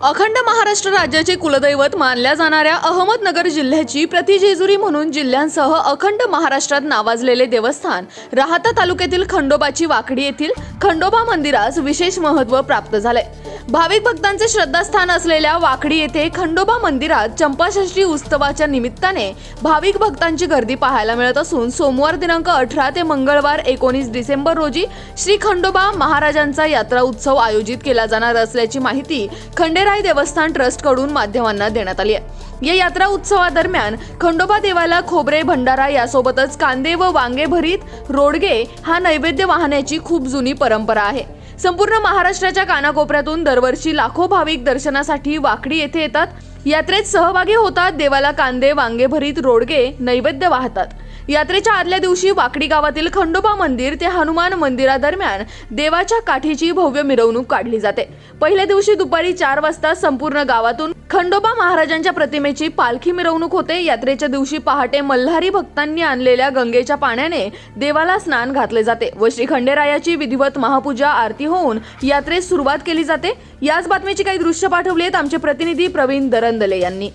अखंड महाराष्ट्र राज्याचे कुलदैवत मानल्या जाणाऱ्या अहमदनगर जिल्ह्याची प्रतिजेजुरी म्हणून जिल्ह्यांसह अखंड महाराष्ट्रात नावाजलेले देवस्थान राहता तालुक्यातील खंडोबाची वाकडी येथील खंडोबा मंदिरास विशेष महत्त्व प्राप्त झाले भाविक भक्तांचे श्रद्धास्थान असलेल्या वाकडी येथे खंडोबा मंदिरात चंपाषष्ठी उत्सवाच्या निमित्ताने भाविक भक्तांची गर्दी पाहायला मिळत असून सोमवार दिनांक अठरा ते मंगळवार एकोणीस डिसेंबर रोजी श्री खंडोबा महाराजांचा यात्रा उत्सव आयोजित केला जाणार असल्याची माहिती खंडेराय देवस्थान ट्रस्टकडून माध्यमांना देण्यात आली आहे. या यात्रा उत्सवादरम्यान खंडोबा देवाला खोबरे भंडारा यासोबतच कांदे व वांगे भरीत रोडगे हा नैवेद्य वाहण्याची खूप जुनी परंपरा आहे. संपूर्ण महाराष्ट्राच्या कानाकोपऱ्यातून दरवर्षी लाखो भाविक दर्शनासाठी वाकडी येथे येतात. यात्रेत सहभागी होतात देवाला कांदे वांगे भरीत रोडगे नैवेद्य वाहतात. यात्रेच्या आदल्या दिवशी वाकडी गावातील खंडोबा मंदिर ते हनुमान मंदिरादरम्यान देवाच्या काठीची भव्य मिरवणूक काढली जाते. पहिल्या दिवशी दुपारी चार वाजता संपूर्ण गावातून खंडोबा महाराजांच्या प्रतिमेची पालखी मिरवणूक होते. यात्रेच्या दिवशी पहाटे मल्हारी भक्तांनी आणलेल्या गंगेच्या पाण्याने देवाला स्नान घातले जाते व श्री खंडेरायाची विधिवत महापूजा आरती होऊन यात्रेस सुरुवात केली जाते. याच बातमीची काही दृश्य पाठवली आहेत आमचे प्रतिनिधी प्रवीण दरंदले यांनी.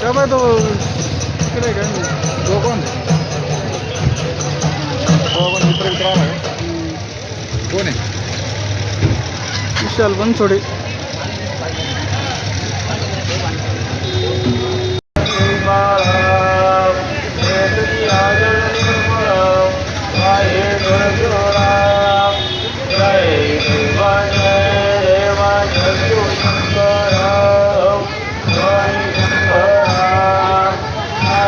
त्यामुळे तो इकडे काय तो कोण मित्र मित्र कोण आहे विशाल बनसोडे.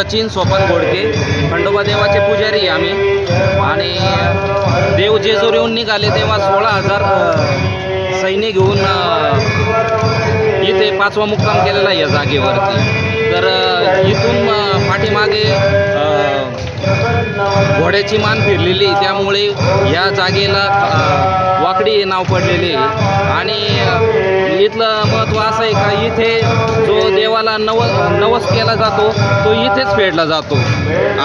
सचिन सोपान घोडके खंडोबा देवाचे पुजारी आम्ही. आणि देव जेजूर येऊन निघाले तेव्हा सोळा हजार सैन्य घेऊन इथे पाचवा मुक्काम केलेला आहे या जागेवरती. तर इथून पाठीमागे घोड्याची मान फिरलेली त्यामुळे या जागेला वाकडी हे नाव पडलेले आणि इथलं महत्त्व असं आहे का इथे जो देवाला नव नवस केला जातो तो इथेच फेडला जातो.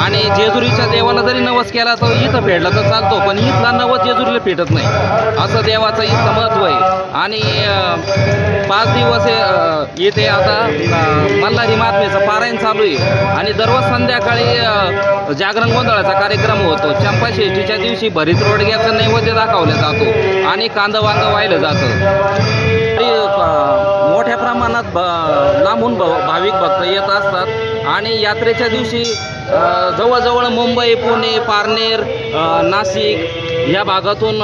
आणि जेजुरीच्या देवाला जरी नवस केला तर इथं फेडला तर चालतो पण इथला नवस जेजुरीला फेटत नाही. असं देवाचं इथलं महत्त्व आहे. आणि पाच दिवस इथे आता मल्हारी महात्म्याचा पारायण चालू आहे. आणि दररोज संध्याकाळी जागरण गोंधळाचा कार्यक्रम होतो. चंपाषष्ठीच्या दिवशी भरीत रोडग्याचं नैवेद्य दाखवलं जातो आणि कांदा वांदा वाहिलं जातं. मोठ्या प्रमाणात ब लांबून भ भाविक भक्त येत असतात. आणि यात्रेच्या दिवशी जवळजवळ मुंबई पुणे पारनेर नाशिक या भागातून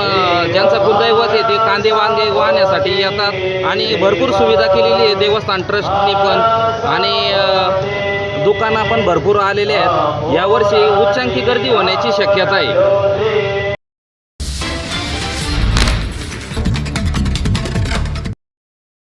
ज्यांचा कुलदैवत आहे ते कांदे वांगे वाहण्यासाठी येतात आणि भरपूर सुविधा केलेली आहे देवस्थान ट्रस्टने पण. आणि दुकानं पण भरपूर आलेले आहेत. यावर्षी उच्चांकी गर्दी होण्याची शक्यता आहे.